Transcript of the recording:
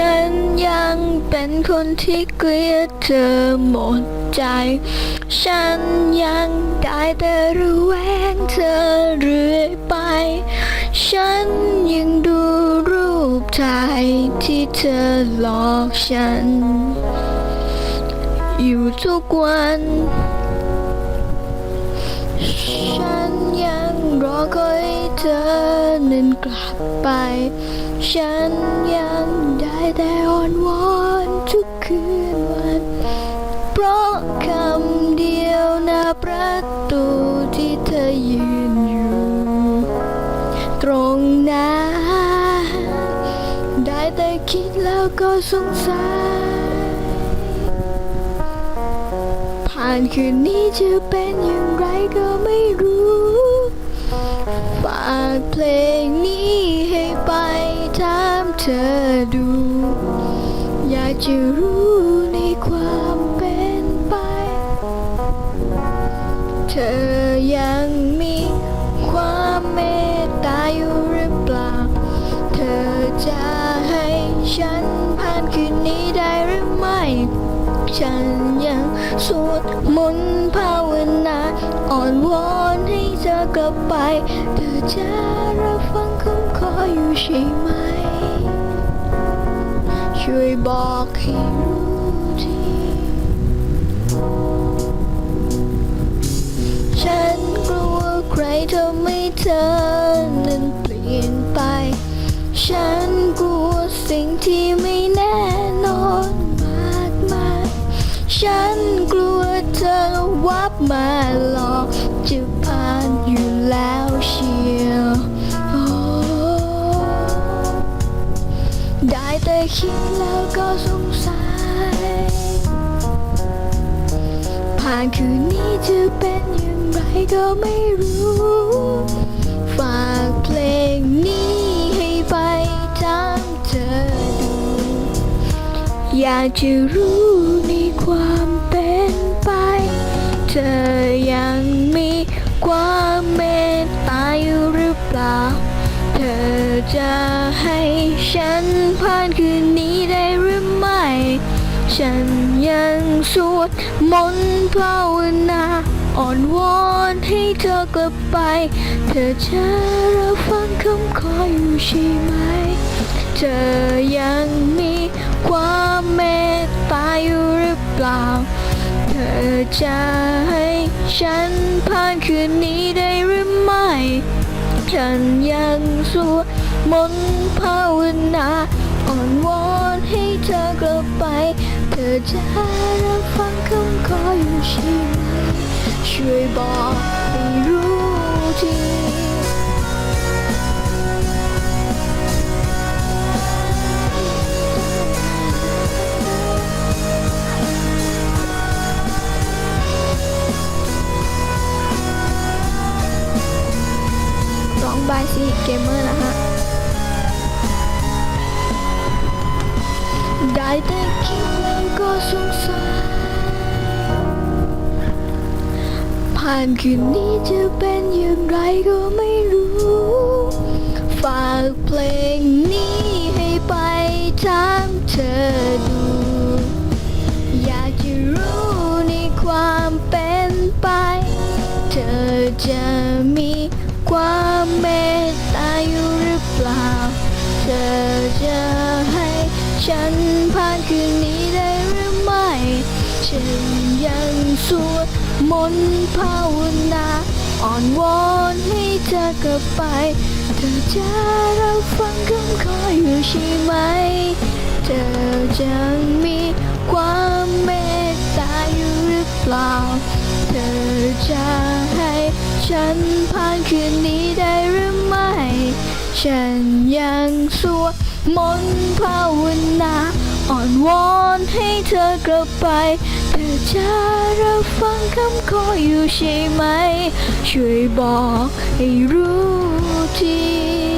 ฉันยังเป็นคนที่เกลียดเธอหมดใจ ฉันยังได้แต่ระแวงเธอเรื่อยไป ฉันยังดูรูปถ่ายที่เธอหลอกฉัน อยู่ทุกวัน ฉันยัง นั้นกลับไป ฉันยังได้แต่อ้อนวอนทุกคืนวัน เพราะคำเดียวหน้าประตูที่เธอยืนอยู่ ตรงนั้นได้แต่คิดแล้วก็สงสัย ผ่านคืนนี้จะเป็นอย่างไรก็ไม่รู้ ฝากเพลงนี้ให้ไปถามเธอดู อยากจะรู้ในความเป็นไป เธอยัง ฉันยังสวดมนต์ภาวนาอ่อนวอนให้เธอกลับไป เธอจะรับฟังคำขออยู่ใช่ไหม ช่วยบอกให้รู้ทีฉันกลัวใครทำให้เธอนั้นเปลี่ยนไป ฉันกลัวสิ่งที่ไม่แน่ วับมาหลอกจะผ่านอยู่แล้วเชียวได้แต่คิดแล้วก็สงสัย ผ่านคืนนี้จะเป็นอย่างไรก็ไม่รู้ ฝากเพลงนี้ให้ไปถามเธอดู อยากจะรู้ในความเป็นไป ธอยังมีความเมตตาอยู่หรือเปล่า เธอจะให้ฉันผ่านคืนนี้ได้หรือไม่ ฉันยังสวดมนต์ภาวนาอ่อนวอนให้เธอกลับไป เธอจะรับฟังคำขออยู่ใช่ไหม เธอยังมีความเมตตาอยู่หรือเปล่า เธอจะให้ฉันผ่านคืนนี้ได้หรือไม่ ฉันยังสวดมนต์ภาวนาอ่อนวอนให้เธอกลับไป เธอจะรับฟังคำขออยู่ใช่ไหมช่วยบอกให้รู้ที บายซีเกมเมอร์นะฮะได้แต่คิดแล้วก็สงสัยผ่านคืนนี้จะเป็นอย่างไรก็ไม่รู้ ฝากเพลงนี้ให้ไปถามเธอดู อยากจะรู้ในความเป็นไป เธอจะมี ฉันผ่านคืนนี้ได้หรือไม่ ฉันยังสวดมนต์ภาวนาอ่อนวอนให้เธอกลับไป เธอจะรับฟังคำขออยู่ใช่ไหม เธอจะมีความเมตตาอยู่หรือเปล่า เธอจะให้ฉันผ่านคืนนี้ได้ ฉันยังสวดมนต์ภาวนาอ่อนวอนให้เธอกลับไป เธอจะรับฟังคำขออยู่ใช่ไหม ช่วยบอกให้รู้ที